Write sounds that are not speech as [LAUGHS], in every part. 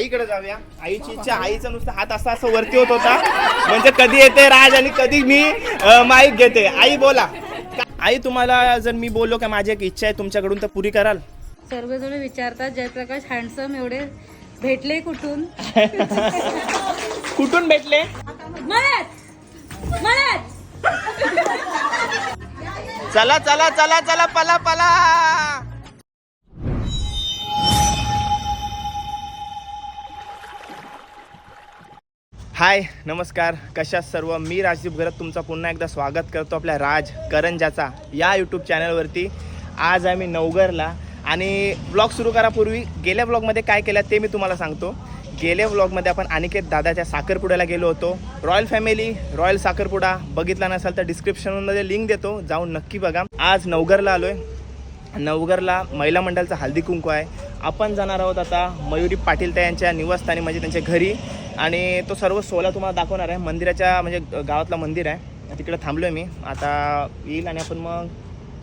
आईकडे जाऊया. आईची इच्छा आईचा नुसता हात असा असं वरती होत होता. म्हणजे कधी येते राज आणि कधी मी माईक घेते. आई बोला. आई तुम्हाला जर मी बोललो का माझी एक इच्छा आहे तुमच्याकडून तर पुरी कराल. सर्वजण विचारतात जयप्रकाश हँडसम एवढे भेटले कुठून? [LAUGHS] कुठून भेटले? चला चला चला चला पला पला. हाय नमस्कार. कशा सर्व? मी राजदीप घरत तुमचा पुन्हा एकदा स्वागत करतो आपल्या राज करंजाचा या यूट्यूब चॅनलवरती आज आम्ही नवगरला आणि ब्लॉग सुरू करापूर्वी गेल्या ब्लॉगमध्ये काय केलं ते मी तुम्हाला सांगतो. गेल्या ब्लॉगमध्ये आपण अनिकेत दादाच्या साखरपुड्याला गेलो होतो. रॉयल फॅमिली रॉयल साखरपुडा. बघितला नसाल तर डिस्क्रिप्शनमध्ये लिंक देतो. जाऊन नक्की बघा. आज नवगरला आलो आहे नवगरला महिला मंडळाचा हल्दी कुंकू आहे. आपण जाणार आहोत आता मयुरी पाटील त्या यांच्या निवासस्थानी म्हणजे त्यांच्या घरी. आणि तो सर्व सोहळा तुम्हाला दाखवणार आहे. मंदिराच्या म्हणजे गावातला गावातलं मंदिर आहे. तिकडे थांबलो आहे मी. आता येईल आणि आपण मग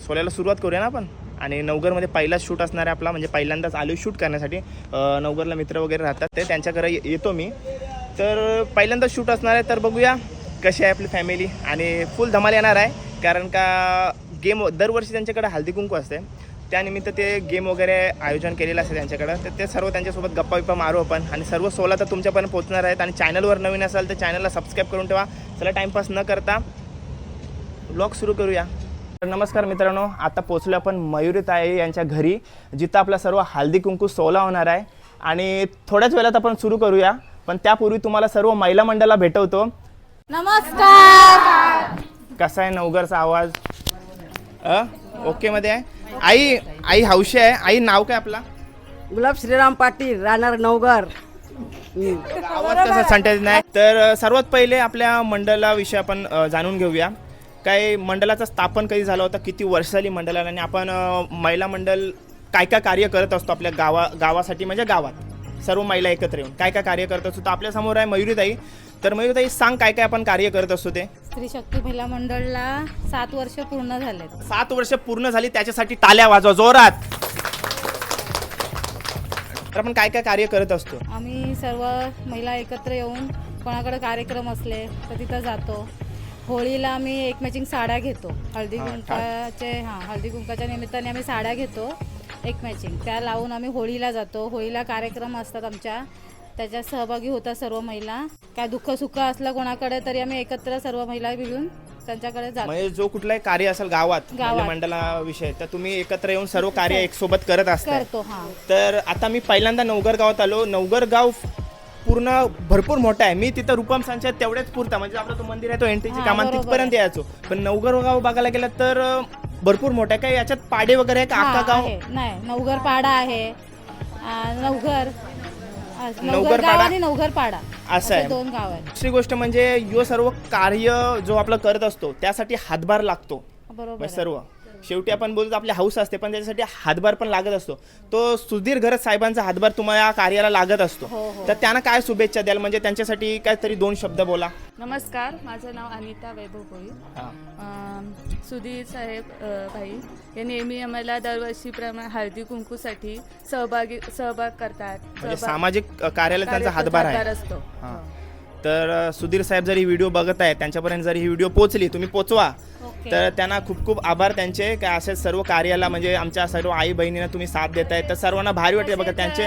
सोहळ्याला सुरुवात करूया ना आपण? आणि नवगरमध्ये पहिलाच शूट असणार आहे आपला म्हणजे पहिल्यांदाच आलो शूट करण्यासाठी. अं, नवगरला मित्र वगैरे राहतात ते. त्यांच्याकडे येतो मी. तर पहिल्यांदाच शूट असणार आहे. तर बघूया कशी आहे आपली फॅमिली. आणि फुल धमाल येणार आहे. कारण का गेम दरवर्षी त्यांच्याकडे हल्दी कुंकू असते. त्यानिमित्त ते गेम वगैरे आयोजन केलेलं असते त्यांच्याकडं. तर ते सर्व त्यांच्यासोबत गप्पा बिप्पा मारू आपण. आणि सर्व सोला तर तुमच्यापर्यंत पोहोचणार आहेत. आणि चॅनलवर नवीन असाल तर चॅनलला सबस्क्राईब करून ठेवा. चला टाईमपास न करता ब्लॉग सुरू करूया. तर नमस्कार मित्रांनो आता पोचलो आपण मयुरी ताई यांच्या घरी जिथं आपला सर्व हल्दी कुंकू सोला होणार आहे. आणि थोड्याच वेळात आपण सुरू करूया. पण त्यापूर्वी तुम्हाला सर्व महिला मंडळाला भेटवतो. नमस्कार! कसा आहे नवगरचा आवाज? अ? ओके मध्ये आहे? आई आई हौशी आहे. आई नाव काय आपला? गुलाब श्रीराम पाटील राहणार नवगर हम्म. आवाज कसा संटेज नाही. तर सर्वात पहिले आपल्या मंडळाविषयी आपण अ, जाणून घेऊया. काय मंडळाचं स्थापन कधी झालं होतं? किती वर्ष झाली मंडळाला आणि आपण अ, महिला मंडळ काय काय कार्य करत असतो आपल्या गावा गावासाठी? म्हणजे गावात. सर्व महिला एकत्र येऊन. काय काय कार्य करत असतो? तर आपल्यासमोर आहे मयुरीताई. तर मयुरीताई सांग काय काय आपण कार्य करत असतो ते? स्त्री शक्ती महिला मंडळला सात वर्ष पूर्ण झालेत. सात वर्ष पूर्ण झाली त्याच्यासाठी टाल्या वाजवा जोरात. तर आपण काय काय कार्य करत असतो? आम्ही सर्व महिला एकत्र येऊन कोणाकडे कार्यक्रम असले तर तिथं जातो. होळीला आम्ही एक मॅचिंग साड्या घेतो. हळदी हा, कुंकाचे हां हळदी कुंकाच्या निमित्ताने आम्ही साड्या घेतो एक मॅचिंग त्या लावून आम्ही होळीला जातो. होळीला कार्यक्रम असतात आमच्या. त्याच्यात सहभागी होतात सर्व महिला. काय दुःख सुख असलं कोणाकडे तरी आम्ही एकत्र सर्व महिला मिळून त्यांच्याकडे जातो. म्हणजे जो कुठलाही कार्य असेल गावात गावात. म्हणजे मंडळाविषयी तर तुम्ही एकत्र येऊन सर्व कार्य एक सोबत करत असता. करतो हां. तर आता मी पहिल्यांदा नवगर गावात आलो. नवगर गाव पूर्ण भरपूर मोठा आहे. मी तिथं रुपम संचात तेवढ्याच पुरता. म्हणजे आपला तो मंदिर आहे तो एंट्रीची हा, कामात बरोबर तिथपर्यंत यायचो. पण नवगर गाव बघायला गेलं तर अं, भरपूर मोठा आहे. काय याच्यात पाडे वगैरे आहे का? हा, अख्खा गाव? आहे. नाही नवघर पाडा आहे. आ, नवघर. नवघर नवघर गाव पाडा? आणि नवघर पाडा असं असे आहे. दोन गाव आहेत. दुसरी गोष्ट म्हणजे यो सर्व कार्य जो आपला करत असतो त्यासाठी हातभार लागतो. बरोबर म्हणजे आहे. सर्व. शेवटी आपण बोलतो आपली हाऊस असते पण त्याच्यासाठी हातभार पण लागत असतो. तो सुधीर घरत साहेबांचा हातभार तुम्हाला या कार्याला लागत असतो. हो, हो. तर त्यांना काय शुभेच्छा द्याल? म्हणजे त्यांच्यासाठी काहीतरी दोन शब्द बोला. नमस्कार माझं नाव अनिता वैभव भोई सुधीर साहेब भाई हे नेहमी आम्हाला दरवर्षीप्रमाणे हळदी कुंकूसाठी सहभागी सहभाग करतात. म्हणजे सामाजिक कार्याला त्यांचा हातभार असतो. हा. तर सुधीर साहेब जर ही व्हिडिओ बघत आहे त्यांच्यापर्यंत जर ही व्हिडिओ पोहोचली तुम्ही पोचवा. ओके. तर त्यांना खूप खूप आभार त्यांचे काय असे सर्व कार्याला म्हणजे आमच्या सर्व आई बहिणींना तुम्ही साथ देताय. तर सर्वांना भारी वाटते बघा त्यांचे.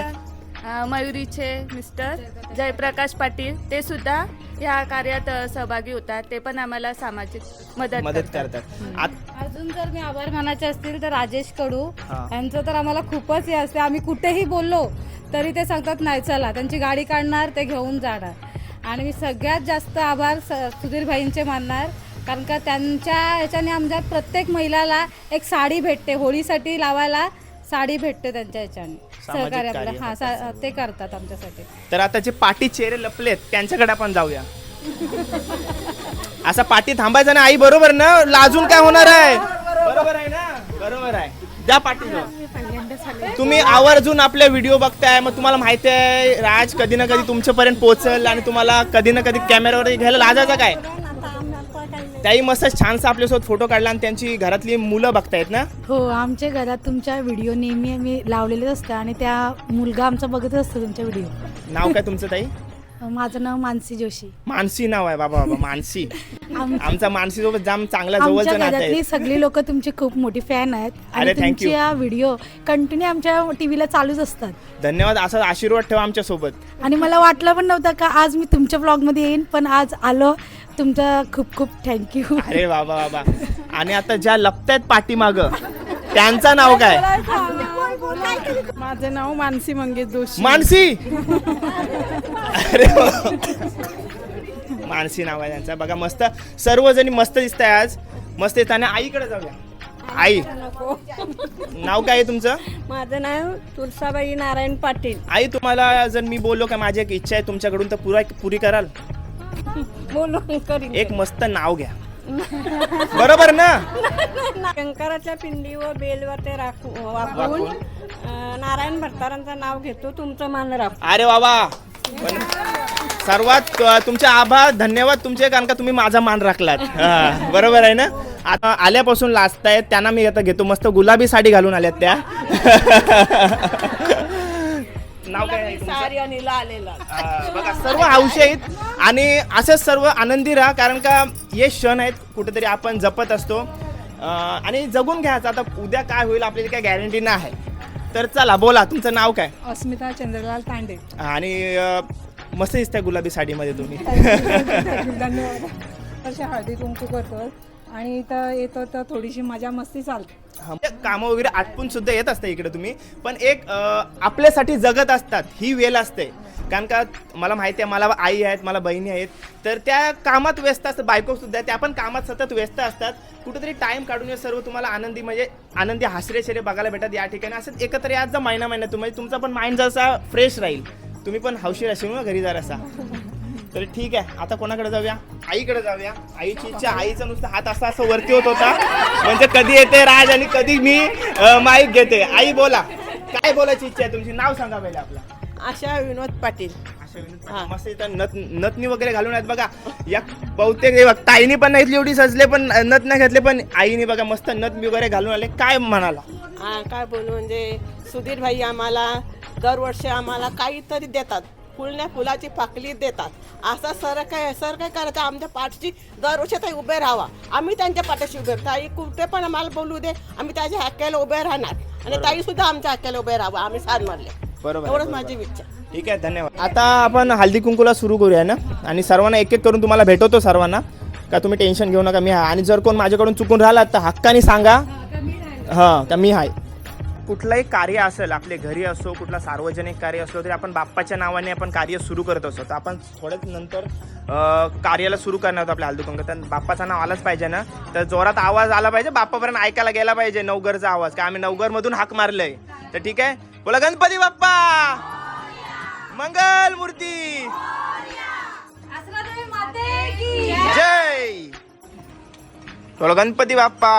अ, मयुरीचे मिस्टर जयप्रकाश पाटील ते सुद्धा या कार्यात अ, सहभागी होतात. ते पण आम्हाला सामाजिक मदत मदत करतात. करतात. आत- अजून जर मी आभार मानायचे असतील तर राजेश कडू हा. यांचं तर आम्हाला खूपच हे असते. आम्ही कुठेही बोललो तरी ते सांगतात नाही चला त्यांची गाडी काढणार ते घेऊन जाणार. आणि मी सगळ्यात जास्त आभार स- सुधीर भाईंचे मानणार. कारण का त्यांच्या ह्याच्याने आमच्या प्रत्येक महिलाला एक साडी भेटते होळीसाठी लावायला साडी भेटते त्यांच्या ह्याच्याने. सामाजिक सहकार्य हां सा- ते करतात आमच्यासाठी. तर आता जे पाठी चेहरे लपलेत त्यांच्याकडे आपण जाऊया. असा पाठी थांबायचा ना आई बरोबर ना? लाजून काय होणार आहे? बरोबर आहे ना? बरोबर आहे. द्या पाठी तुम्ही आवर्जून आपले व्हिडिओ बघताय मग तुम्हाला माहिती आहे राज कधी ना कधी तुमच्यापर्यंत पोहोचल आणि तुम्हाला कधी ना कधी कॅमेरावर घ्यायला लाजायचं काय? त्याही मस्त छानसा आपल्यासोबत फोटो काढला आणि त्यांची घरातली मुलं बघतायत ना? हो आमच्या घरात तुमच्या व्हिडिओ नेहमी आम्ही लावलेले असतं आणि त्या मुलगा आमचा बघत असतो तुमच्या व्हिडिओ नाव काय तुमचं ताई? माझं नाव मानसी जोशी. मानसी नाव आहे बाबा बाबा मानसी. आम- आमचा मानसी सोबत जाम चांगला आमच्या जवळचं नातं घरातली आहे सगळी लोक तुमची खूप मोठी फॅन आहेत. अरे, आणि thank you. तुमच्या व्हिडिओ कंटिन्यू आमच्या टीव्हीला चालूच असतात. धन्यवाद असा आशीर्वाद ठेवा आमच्यासोबत. आणि मला वाटलं पण नव्हतं का आज मी तुमच्या ब्लॉगमध्ये येईन पण आज आलो. तुमचा खूप खूप थँक्यू अरे बाबा बाबा. आणि आता ज्या लपतायत पाठीमाग त्यांचं नाव काय? माझं नाव मानसी मंगेश जोशी. मानसी? अरे वा. मानसी नाव आहे त्यांचा. बघा मस्त. सर्वजणी मस्त दिसत आहे आज. मस्त येत आणि आईकडे जाऊया. आई. नाव काय आहे तुमचं? माझं नाव तुलसाबाई नारायण पाटील. आई तुम्हाला जर मी बोललो का माझी एक इच्छा आहे तुमच्याकडून तर पुरा पुरी कराल. बोलून करीन. एक मस्त नाव घ्या. बरोबर ना? शंकराच्या पिंडीवर बेलवर ते राखू वापरून अं, नारायण भट्टारांचं नाव घेतो तुमचं मान राखू. अरे बाबा पण सर्वात अ, तुमचे आभार धन्यवाद तुमचे कारण का तुम्ही माझा मान राखलात. हा, बरोबर आहे ना? आता आल्यापासून लाजतायत त्यांना मी आता घेतो. मस्त गुलाबी साडी घालून आल्यात त्या. [LAUGHS] नाव काय आहे तुमचं? सारी आणि आलेला अ, बघा सर्व हौशी आहेत आणि असेच सर्व आनंदी राहा कारण का हे क्षण आहेत कुठेतरी आपण जपत असतो. अ, आणि जगून घ्यायचं आता उद्या काय होईल आपल्याला काय गॅरंटी नाही. आहे तर चला बोला तुमचं नाव काय? अस्मिता चंद्रलाल तांडे. आणि अ, मस्त दिसतंय गुलाबी साडीमध्ये तुम्ही. [LAUGHS] धन्यवाद. हळदी कुंकू करतो आणि इथं येतो तर थोडीशी मजा मस्ती चालते. कामं वगैरे आटपून सुद्धा येत असते इकडे तुम्ही. पण एक अ, आपल्यासाठी जगत असतात ही वेल असते. कारण का मला माहिती आहे मला आई आहेत मला बहिणी आहेत. तर त्या कामात व्यस्त असतात बायको सुद्धा त्या पण कामात सतत व्यस्त असतात. कुठेतरी टाइम काढून हे सर्व तुम्हाला आनंदी म्हणजे आनंदी हासरे शेरे बघायला भेटतात या ठिकाणी. असं एकत्र यात जा महिना महिना तुम्ही तुमचा पण माइंड जसा फ्रेश राहील. तुम्ही पण हौशीर असेल ना हो, घरी जरासा. तर ठीक आहे आता कोणाकडे जाऊया? आईकडे जाऊया. आईची इच्छा आईचा नुसतं हात असा असं वरती होत होता. म्हणजे कधी येते राज आणि कधी मी माईक घेते. आई बोला काय बोलायची इच्छा आहे तुमची? नाव सांगा पहिले आपला. आशा विनोद पाटील. मस्त इथं नथ नथनी वगैरे घालून आहेत बघा. या बहुतेक हे ताईनी पण नाही एवढी सजले पण नथ नाही घातले पण आईने बघा मस्त नथ वगैरे घालून आले. काय म्हणाला? हा काय बोलू म्हणजे सुधीर भाई आम्हाला दरवर्षी आम्हाला काहीतरी देतात. फुलण्या फुलाची पाकळी देतात. असं सर काय सर काय करायचं आमच्या पाठची दरवर्षी ताई उभे राहावा. आम्ही त्यांच्या पाठीशी उभे. ताई कुठे पण आम्हाला बोलू दे आम्ही त्याच्या हक्क्याला उभे राहणार. आणि ताई सुद्धा आमच्या हक्क्याला उभे राहावं आम्ही साथ मारले. बरोबर एवढंच बरोबर माझी इच्छा. ठीक आहे धन्यवाद. आता आपण हल्दी कुंकूला सुरू करूया ना? आणि सर्वांना एक एक करून तुम्हाला भेटवतो सर्वांना. का तुम्ही टेन्शन घेऊ नका मी आहे आणि जर कोण माझ्याकडून चुकून राहिलात तर हक्काने सांगा. हां का मी आहे कुठलंही कार्य असेल आपले घरी असो कुठला सार्वजनिक कार्य असलो तरी आपण बाप्पाच्या नावाने आपण कार्य सुरू करत असतो. तर आपण थोड्याच नंतर कार्याला सुरू करणार होतो आपल्या हल्दुकंक तर बाप्पाचं नाव आलाच पाहिजे ना? तर जोरात आवाज आला पाहिजे बाप्पापर्यंत ऐकायला गेला पाहिजे नवगरचा आवाज. का आम्ही नवगरमधून हाक मारलंय? तर ठीक आहे? बोला गणपती बाप्पा! मंगल मूर्ती! जय! बोला गणपती बाप्पा!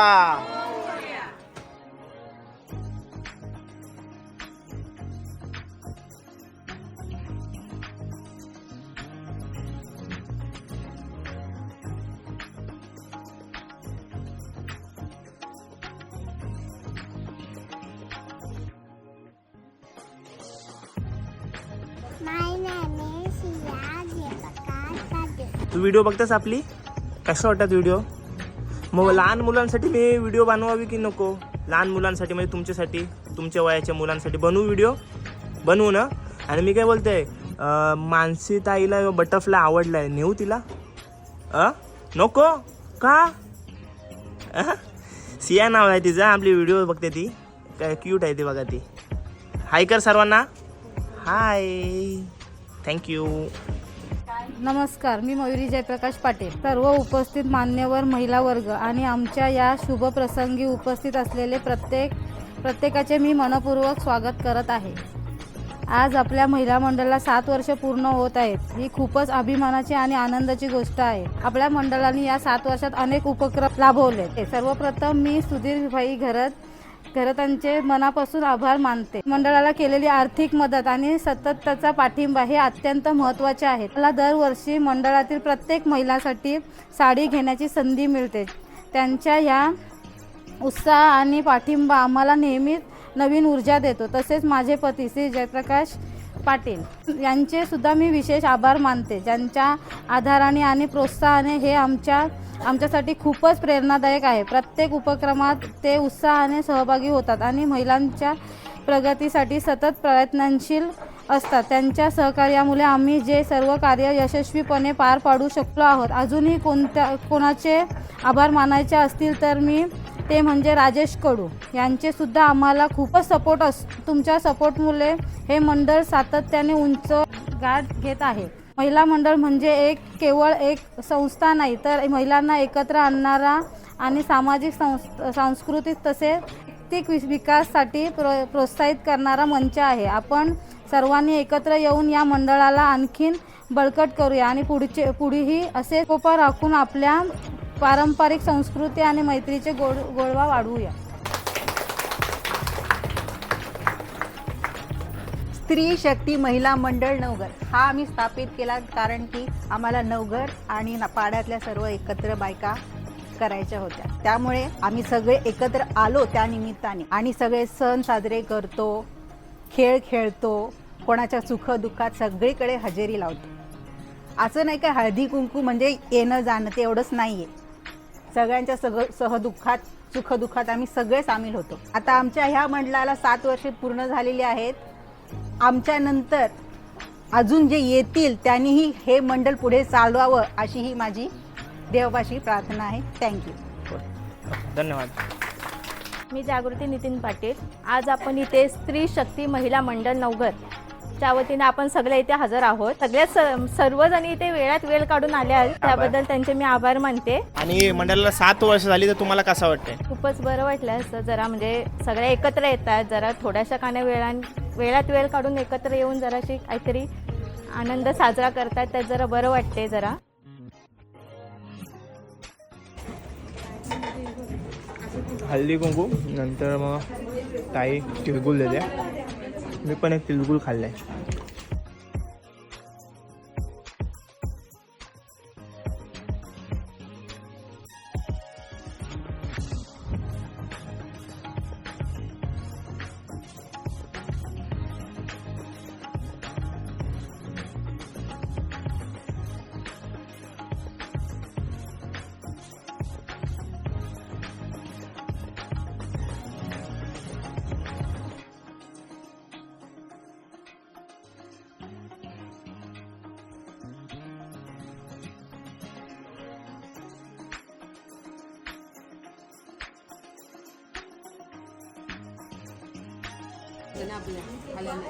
व्हिडिओ बघतेस आपली? कसं वाटतात व्हिडिओ? मग लहान मुलांसाठी मी व्हिडिओ बनवावी की नको? लहान मुलांसाठी म्हणजे तुमच्यासाठी तुमच्या वयाच्या मुलांसाठी बनवू व्हिडिओ? बनवू ना? आणि मी काय बोलते अं, मानसी ताईला बटरफ्लाय आवडलाय. नेऊ तिला? अ? नको? का? सिया नाव आहे तिचं आपली व्हिडिओ बघते ती. काय क्यूट आहे ती बघा ती. हाय कर सर्वांना. हाय थँक्यू नमस्कार मी मयुरी जयप्रकाश पाटील. सर्व उपस्थित मान्यवर महिला वर्ग आणि आमच्या या शुभ प्रसंगी उपस्थित असलेले प्रत्येक प्रत्येकाचे मी मनपूर्वक स्वागत करत आहे. आज आपल्या महिला मंडळाला सात वर्ष पूर्ण होत आहेत. ही खूपच अभिमानाची आणि आनंदाची गोष्ट आहे. आपल्या मंडळाने या सात वर्षात अनेक उपक्रम राबवले सर्वप्रथम मी सुधीर भाई घरत घरतांचे मनापासून आभार मानते. मंडळाला केलेली आर्थिक मदत आणि सततचा पाठिंबा हे अत्यंत महत्त्वाचे आहे. मला दरवर्षी मंडळातील प्रत्येक महिलासाठी साडी घेण्याची संधी मिळते. त्यांच्या ह्या उत्साह आणि पाठिंबा आम्हाला नेहमीच नवीन ऊर्जा देतो. तसेच माझे पती श्री जयप्रकाश पाटील यांचे सुद्धा मी विशेष आभार मानते. ज्यांच्या आधाराने आणि प्रोत्साहाने हे आमच्या आमच्यासाठी खूपच प्रेरणादायक आहे. प्रत्येक उपक्रमात ते उत्साहाने सहभागी होतात आणि महिलांच्या प्रगतीसाठी सतत प्रयत्नशील असतात. त्यांच्या सहकार्यामुळे आम्ही जे सर्व कार्य यशस्वीपणे पार पाडू शकलो आहोत अजूनही कोणत्या कोणाचे आभार मानायचे असतील तर मी ते म्हणजे राजेश कडू. यांचे सुद्धा आम्हाला खूपच सपोर्ट अस तुमच्या सपोर्टमुळे हे मंडळ सातत्याने उंच गाठ घेत आहे. महिला मंडळ म्हणजे एक केवळ एक संस्था नाही तर महिलांना एकत्र आणणारा आणि सामाजिक संस् सांस्कृतिक तसेच आर्थिक विकाससाठी विकासासाठी प्रो प्रोत्साहित करणारा मंच आहे. आपण सर्वांनी एकत्र येऊन या मंडळाला आणखीन बळकट करूया आणि पुढचे पुढेही असे कोपा राखून आपल्या पारंपरिक संस्कृती आणि मैत्रीचे गोड गोडवा वाढवूया. स्त्री शक्ती महिला मंडळ नवघर. हा आम्ही स्थापित केला कारण की आम्हाला नवघर आणि पाड्यातल्या सर्व एकत्र बायका करायच्या होत्या. त्यामुळे आम्ही सगळे एकत्र आलो त्या निमित्ताने. आणि सगळे सण साजरे करतो खेळ खेळतो कोणाच्या सुखदुःखात सगळीकडे हजेरी लावतो. असं नाही का हळदी कुंकू म्हणजे येणं जाणं ते एवढंच नाही आहे सगळ्यांच्या सग सहदुःखात सुखदुःखात आम्ही सगळे सामील होतो. आता आमच्या ह्या मंडळाला सात वर्षे पूर्ण झालेली आहेत. आमच्या नंतर अजून जे येतील त्यांनीही हे मंडळ पुढे चालवावं अशी ही माझी देवबाशी प्रार्थना आहे. थँक्यू धन्यवाद. मी जागृती नितीन पाटील. आज आपण इथे स्त्री शक्ती महिला मंडळ नवघर च्या वतीने आपण सगळे इथे हजर आहोत. सगळ्या सर्वजणी इथे वेळात वेळ काढून आले आहेत. त्याबद्दल त्यांचे मी आभार मानते. आणि मंडळाला सात वर्ष झाली तर तुम्हाला कसं वाटतंय? खूपच बरं वाटलं. असं जरा म्हणजे सगळे एकत्र येतात. जरा थोड्याशा काना वेळां वेळात वेळ काढून एकत्र येऊन जराशी काहीतरी आनंद साजरा करतात. त्यात जरा बरं वाटते जरा. हल्दी कुंकू नंतर मग ताई तिळगुळ देते. मी पण एक तिळगुळ खाल्लाय.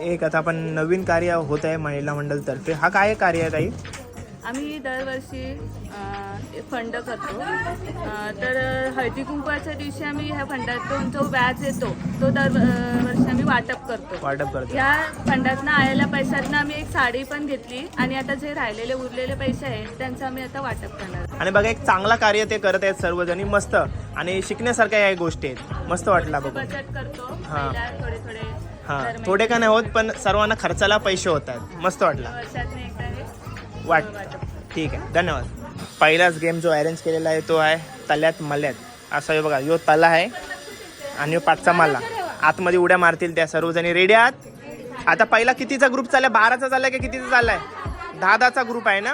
एक आता आपण नवीन कार्य होत आहे महिला मंडळ तर्फे हा काय कार्य आहे ताई? आम्ही दरवर्षी फंड करतो. तर हळदी कुंकवाच्या दिवशी आम्ही ह्या फंडातून जो व्याज येतो तो दर अ, वर्षी आम्ही वाटप करतो. वाटप करतो. या फंडातनं आलेल्या पैशातनं आम्ही एक साडी पण घेतली आणि आता जे राहिलेले उरलेले पैसे आहेत त्यांचं आम्ही आता वाटप करणार आणि बघा एक चांगला कार्य ते करत आहेत सर्वजणी. मस्त. आणि शिकण्यासारख्या या गोष्टी आहेत. मस्त वाटला बघून. बचत करतो. थोडे थोडे हा दर थोडे का नाही होत पण सर्वांना खर्चाला पैसे होत आहेत मस्त वाटला. वर्षातनं एकदा हे वाटतं ठीक आहे धन्यवाद. पहिलाच गेम जो अरेंज केलेला आहे तो आहे तल्यात मल्यात. असं हे बघा यो तला आहे आणि पाचचा मल्ला. आतमध्ये उड्या मारतील त्या सर्वजणी. रेडी आहात? आता पहिला कितीचा ग्रुप चाललाय? बाराचा चाललाय की कितीचा चाललाय? दहा दहाचा ग्रुप आहे ना?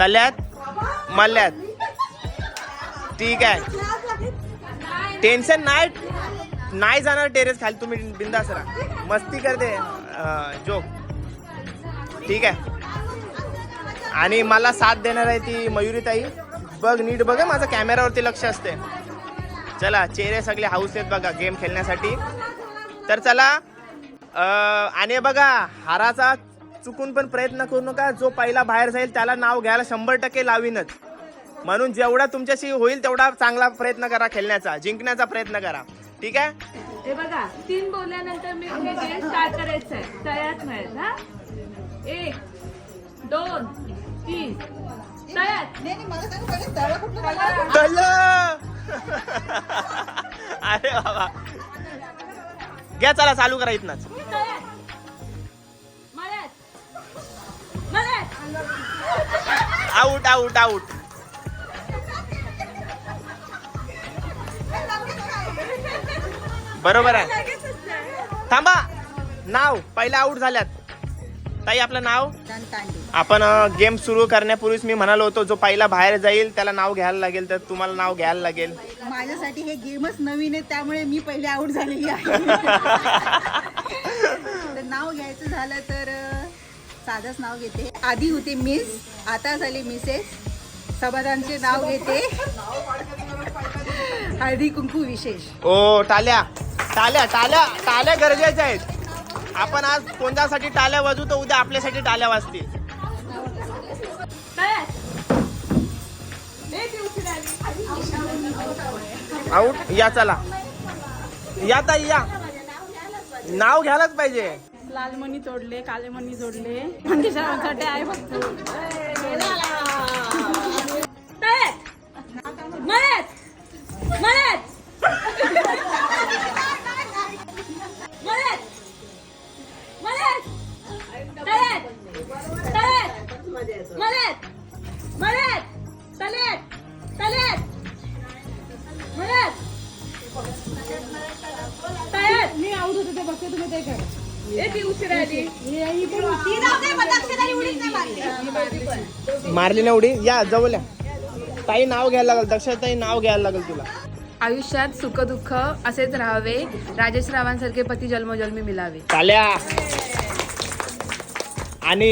तल्यात मल्यात. ठीक आहे. टेन्शन नाही. नाही जाणार टेरेस खाली तुम्ही बिंदास राहा. मस्ती करते. जोक ठीक आहे. आणि मला साथ देणार आहे ती मयुरी ताई बघ नीट बघ माझं कॅमेरावरती लक्ष असते चला चेहरे सगळे हाऊस आहेत बघा गेम खेळण्यासाठी. तर चला आणि बघा हाराचा चुकून पण प्रयत्न करू नका. जो पहिला बाहेर जाईल त्याला नाव घ्यायला शंभर टक्के लावीनच. म्हणून जेवढा तुमच्याशी होईल तेवढा चांगला प्रयत्न करा खेळण्याचा जिंकण्याचा प्रयत्न करा. ठीक आहे? हे बघा तीन बोलल्यानंतर मी हे गेम स्टार्ट करायचं आहे तयात मिळेल हा? एक दोन तीन. अरे बाबा. घ्या चला चालू करा इथनच. आऊट आऊट आऊट बरोबर आहे. थांबा. नाव पहिला आऊट झाल्यात. ताई आपलं नाव? आपण गेम सुरू करण्यापूर्वीच मी म्हणालो होतो जो पहिला बाहेर जाईल त्याला नाव घ्यायला लागेल तर तुम्हाला नाव घ्यायला लागेल. माझ्यासाठी हे गेमच नवीन आहे त्यामुळे मी पहिले आऊट झालेली आहे. [LAUGHS] तर नाव घ्यायचं झालं तर अं, साधंच नाव घेते. आधी होते मिस आता झाले मिसेस समाधानचे नाव घेते. हळदी कुंकू विशेष. ओ टाल्या. टाल्या टाल्या टाल्या गरजेच्या आहेत. आपण आज कोणत्यासाठी टाल्या वाजू तर उद्या आपल्यासाठी टाल्या वाजतील. आऊट या चला. या ताई या. नाव घ्यायलाच पाहिजे. लालमणी जोडले कालेमणी जोडले. आहे फक्त. मारली. ना उडी? या जवळ या. ताई नाव घ्यायला लागेल दक्षा ताई नाव घ्यायला लागेल तुला. आयुष्यात सुखदुःख असेच राहावे राजेश रावांसारखे पती जन्मोजन्मी मिळावे टाल्या आणि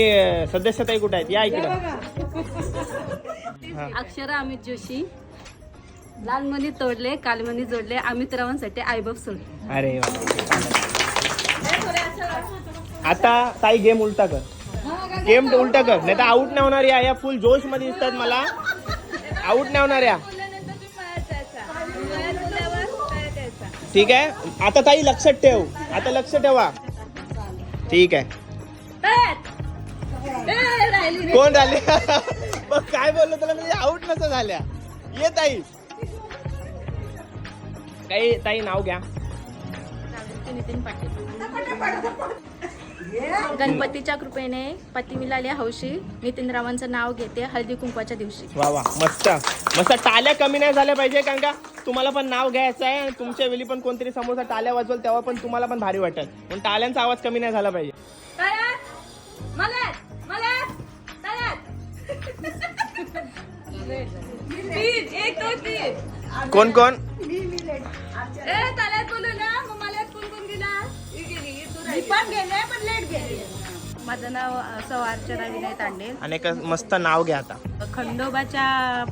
सदस्य ताई कुठे आहेत? या इकडे. अक्षरा अमित जोशी. लालमणी तोडले कालमणी जोडले अमित रावांसाठी आईबाप सोडले. अरे. आता ताई गेम उलटा कर. गेम उलटा कर. नाही तर आऊट नाही होणार या फुल जोशमध्ये दिसतात मला. आऊट नाही होणार या ठीक आहे. आता ताई लक्षात ठेव. आता लक्ष ठेवा. ठीक आहे. कोण राहिले? [LAUGHS] काय बोललो तुला? म्हणजे आऊट नसं झाल्या. ये ताई. काही ताई नाव घ्या. नितीन पाटील. गणपतीच्या कृपेने पती मिळाले हौशी. नितीन रावांचं नाव घेते हळदी कुंकवाच्या दिवशी. वा वा मस्त. मस्त टाल्या कमी नाही झाल्या पाहिजे कारण का तुम्हाला पण नाव घ्यायचं आहे आणि तुमच्या वेळी पण कोणतरी समोरचा टाल्या वाजवल तेव्हा पण तुम्हाला पण भारी वाटेल. पण टाल्यांचा आवाज कमी नाही झाला पाहिजे. [LAUGHS] कोण कोण? माझं नाव सौ अर्चना विनय तांडे. आणि एक मस्त नाव घ्या आता. खंडोबाच्या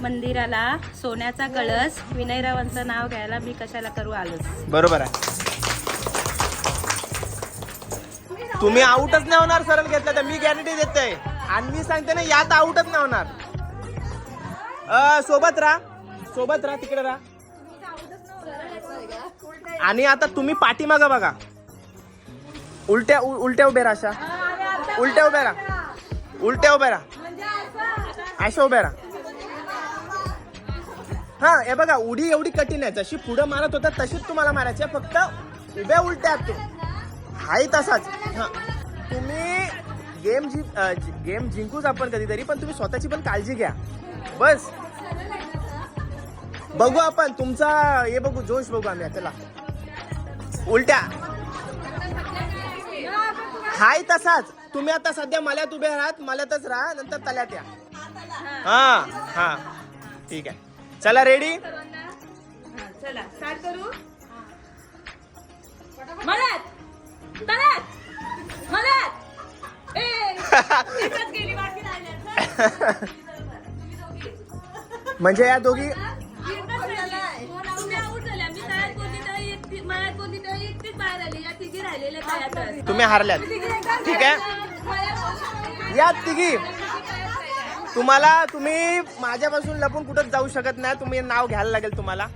मंदिराला सोन्याचा कळस विनयरावांचं नाव घ्यायला मी कशाला करू आलोच. बरोबर आहे. तुम्ही आऊटच नाही होणार सरळ घेतलं तर मी गॅरंटी देतोय. आणि मी सांगते ना यात आऊटच नाही होणार. अ, सोबत राहा. सोबत राहा तिकडे राहा. आणि आता तुम्ही पाठीमागं बघा. उलट्या उ- उलट्या उभे राहा अशा. उलट्या उभ्या राहा. उलट्या उभ्या राहा. अशा उभ्या राहा. हा हे बघा उडी एवढी कठीण आहे. जशी पुढं मारत होता तशीच तुम्हाला मारायची आहे, फक्त उभ्या उलट्या आहेत तुम्ही तसाच. हा. तुम्ही गेम जि गेम जिंकूच आपण कधीतरी पण तुम्ही स्वतःची पण काळजी घ्या. बस. बघू आपण. तुमचा हे बघू जोश बघू आम्ही. चला. उलट्या. हाय तसाच. तुम्ही आता सध्या मल्यात उभे आहात मल्यातच राहा नंतर तल्यात या. हा हा. ठीक आहे. चला रेडी चला स्टार्ट करू. [LAUGHS] म्हणजे या दोघी तुम्ही हारल्यात. ठीक आहे? या तिघी. तुम्हाला तुम्ही माझ्यापासून लपून कुठंच जाऊ शकत नाही. तुम्ही नाव घ्यायला लागेल तुम्हाला.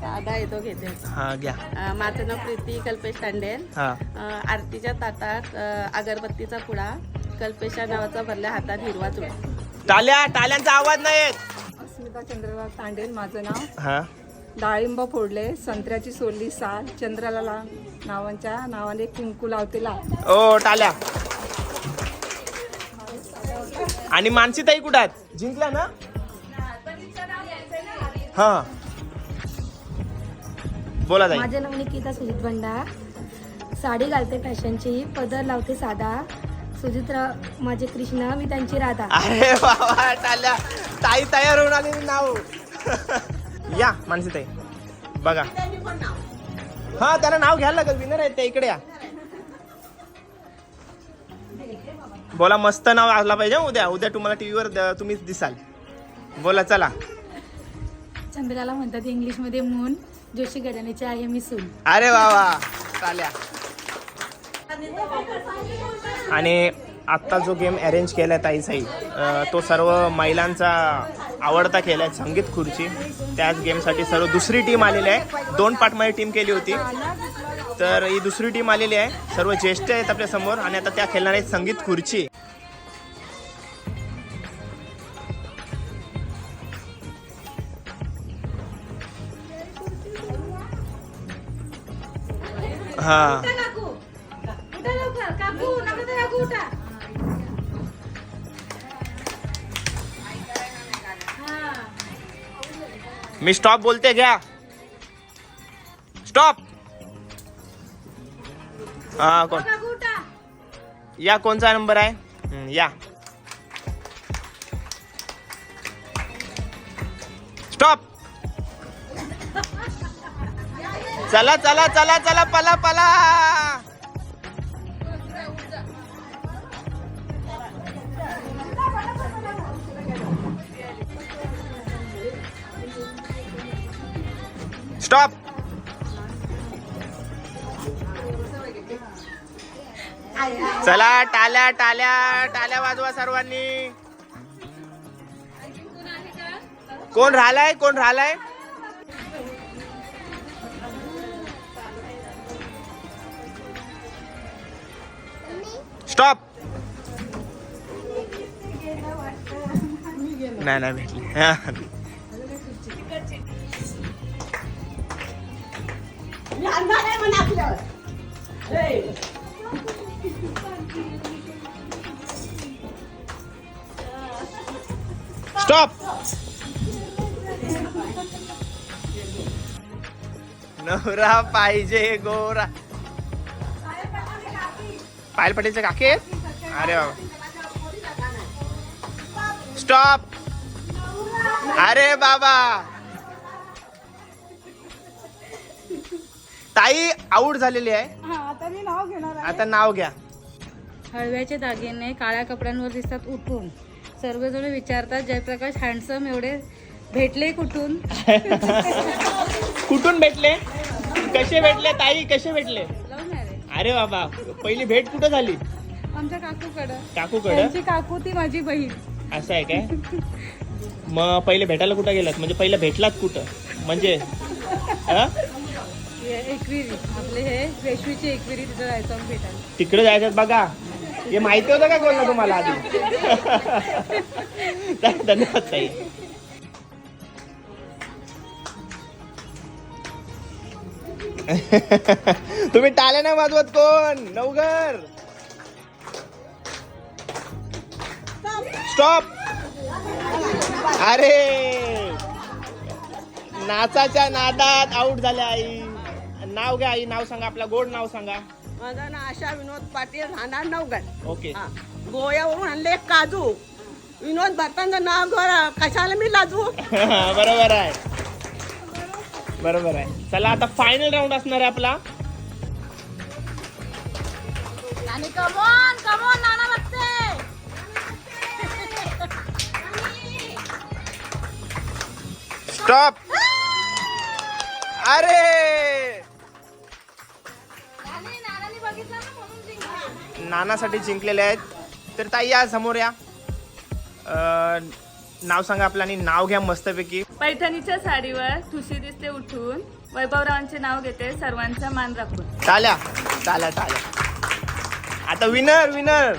दादा येतो घेते. हा घ्या. माझं नाव प्रीती कल्पेश तांडे. हा. अं, आरतीच्या ताटात अगरबत्तीचा पुडा कल्पेशा नावाचा भरल्या हातात हिरवा चुडा. टाल्या टाल्यांचा आवाज नाही शारदा चंद्रलाल तांडेल माझं नाव. हा. डाळिंब फोडले संत्र्याची सोलली साल चंद्राला नावांच्या नावाने कुंकू लावते ओ टाल्या. आणि मानसी ताई कुठं आहेत? जिंकल्या ना? हा. बोला ताई. माझं नाव निकिता सुजित भंडार. साडी घालते फॅशनची पदर लावते साधा. सुजित्रा माझे कृष्ण मी त्यांची राधा. अरे बाबा टाल्या. ताई तयार होऊन आलेली नाव. या मानसी ताई. बघा. हा त्यांना नाव घ्यायला लागेल. विनर आहेत ते इकडे या. बोला मस्त नाव आला पाहिजे उद्या. उद्या तुम्हाला टीव्हीवर तुम्हीच दिसाल. बोला चला. चंद्राला म्हणतात इंग्लिशमध्ये मून जोशी घराण्याची आहे मी सून. अरे वा वा. चाल्या. आणि आत्ता जो गेम अरेंज केलाय ताई साई अं, तो सर्व महिलांचा आवडता खेळ आहे संगीत खुर्ची. त्याच गेमसाठी सर्व दुसरी टीम आलेली आहे. दोन पार्टमध्ये टीम केली होती. तर ही दुसरी टीम आलेली आहे. सर्व ज्येष्ठ आहेत आपल्यासमोर आणि आता त्या खेळणार आहेत संगीत खुर्ची. हा. मी स्टॉप बोलते घ्या. स्टॉप. हा कोण? या कोणचा नंबर आहे? या. स्टॉप. चला चला चला चला पला पला. स्टॉप चला टाल्या टाल्या टाल्या वाजवा सर्वांनी. कोण राहिलाय? कोण राहिलाय? स्टॉप नाही नाही भेटली. हा. स्टॉप नवरा पाहिजे गोरा। पायल पटेलचे काके? अरे बाबा। स्टॉप अरे बाबा। ताई आऊट झालेली आहे. आता मी नाव घेणार आता नाव घ्या. हळव्याचे दागिने काळ्या कपड्यांवर दिसतात उठून. सर्वजण विचारतात जयप्रकाश हँडसम एवढे भेटले कुठून? [LAUGHS] कुठून भेटले? कसे भेटले ताई? कसे भेटले? लव्ह मॅरेज अरे बाबा पहिली भेट कुठं झाली? आमच्या काकूकडं. काकूकडं? त्यांची काकू ती माझी बहीण. असं आहे काय? मग पहिले भेटायला कुठं गेलात? म्हणजे पहिलं भेटलात कुठं? म्हणजे हा? एकविरी. आपले हे रेशमीची एकविरी तिथं जायचं आम्ही भेटायला. तिकडे जायचं बघा. हे माहिती होतं का कोणला तुम्हाला आधी? [LAUGHS] धन्यवाद ताई. [LAUGHS] तुम्ही टाले नाही वाजवत कोण? नवघर. स्टॉप अरे. नाचाच्या नादात आऊट झाल्या आई. नाव घ्या आई नाव सांगा आपलं गोड नाव सांगा. माझं नाव आशा विनोद पाटील राहणार नवगड. ओके. हा. गोव्यावरून आणले काजू. विनोद भरतांचं नाव गोरा कशाला मी लाजू? [LAUGHS] बरोबर आहे. बरोबर आहे. चला आता फायनल राऊंड असणार आहे आपला. स्टॉप [LAUGHS] अरे! नानासाठी जिंकलेले आहेत. तर ताई या समोर या. अं, नाव सांगा आपलं आणि नाव घ्या मस्तपैकी. पैठणीच्या साडीवर ठुशी दिसते उठून. वैभवरावांचे नाव घेते सर्वांचा मान राखून. टाल्या टाल्या टाल्या आता विनर विनर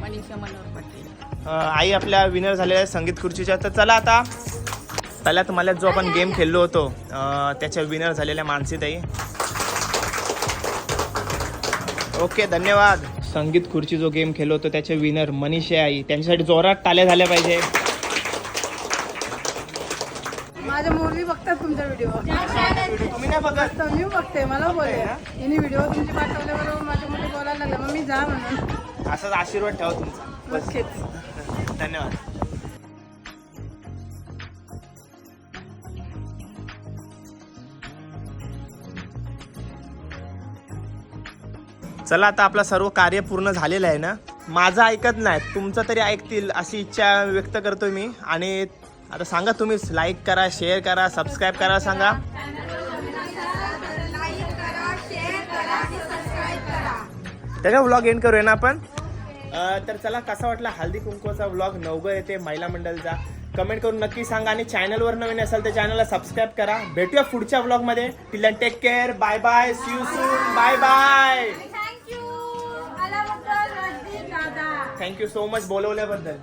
मनीषा मनोहर पाटील. आई आपल्या विनर झालेल्या आहेत संगीत खुर्चीच्या. तर चला आता. तल्यात मला जो आपण गेम खेळलो होतो अं, त्याच्या विनर झालेल्या मानसीताई. ओके धन्यवाद. संगीत खुर्ची जो गेम खेळलो होतो त्याचे विनर मनीषे आई. त्यांच्यासाठी जोरात टाल्या झाल्या पाहिजे. माझ्या मुली बघतात तुमचा व्हिडिओ तुम्ही नाही बघत? मी बघते मला बोलले. यांनी व्हिडिओ तुमचे पाठवल्याबरोबर माझ्या मुली बोलायला लागल्या. मग मी जा म्हणून. असाच आशीर्वाद ठेवा तुमचा. बस. धन्यवाद. चला आता आपलं सर्व कार्य पूर्ण झालेलं आहे ना? माझं ऐकत नाही तुमचं तरी ऐकतील अशी इच्छा व्यक्त करतो मी. आणि आता सांगा तुम्हीच लाईक करा शेअर करा सबस्क्राईब करा सांगा. त्याच्या व्लॉग एंड करूया ना आपण? तर चला कसा वाटला हल्दी कुंकूचा व्लॉग नवगं येते महिला मंडळचा. कमेंट करून नक्की सांगा आणि चॅनलवर नवीन असेल तर चॅनलला सबस्क्राईब करा. भेटूया पुढच्या व्लॉगमध्ये till take care bye bye see you soon bye bye thank you so much बोलवल्याबद्दल.